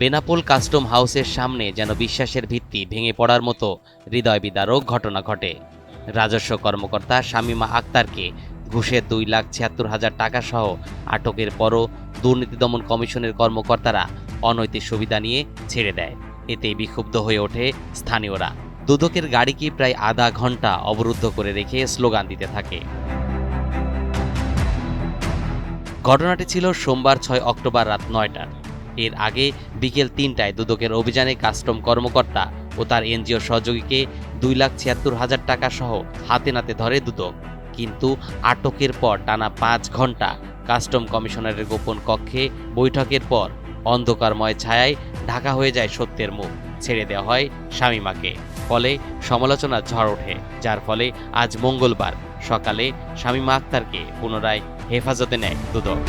Benapole custom হাউসের সামনে যেন বিশ্বাসের ভিত্তি ভেঙে পড়ার মতো হৃদয় বিদারক ঘটনা ঘটে। রাজস্ব কর্মকর্তা শামীমা আক্তারকে ঘুষের দুই লাখ ছিয়াত্তর হাজার টাকা সহ আটকের পরও দুর্নীতি দমন কমিশনের কর্মকর্তারা অনৈতিক সুবিধা নিয়ে ছেড়ে দেয়। এতে বিক্ষুব্ধ হয়ে ওঠে স্থানীয়রা। দুদকের গাড়িকে প্রায় আধা ঘণ্টা অবরুদ্ধ করে রেখে স্লোগান দিতে থাকে। ঘটনাটি ছিল সোমবার ছয় অক্টোবর রাত নয়টার। এর আগে বিকেল তিনটায় দুদকের অভিযানে কাস্টম কর্মকর্তা ও তার এনজিও সহযোগীকে দুই লাখ ছিয়াত্তর হাজার টাকা সহ হাতে নাতে ধরে দুদক। কিন্তু আটকের পর টানা পাঁচ ঘণ্টা কাস্টম কমিশনারের গোপন কক্ষে বৈঠকের পর অন্ধকারময় ছায়ায় ঢাকা হয়ে যায় সত্যের মুখ। ছেড়ে দেওয়া হয় শামীমাকে। ফলে সমালোচনার ঝড় ওঠে, যার ফলে আজ মঙ্গলবার সকালে শামীমা আক্তারকে পুনরায় হেফাজতে নেয় দুদক।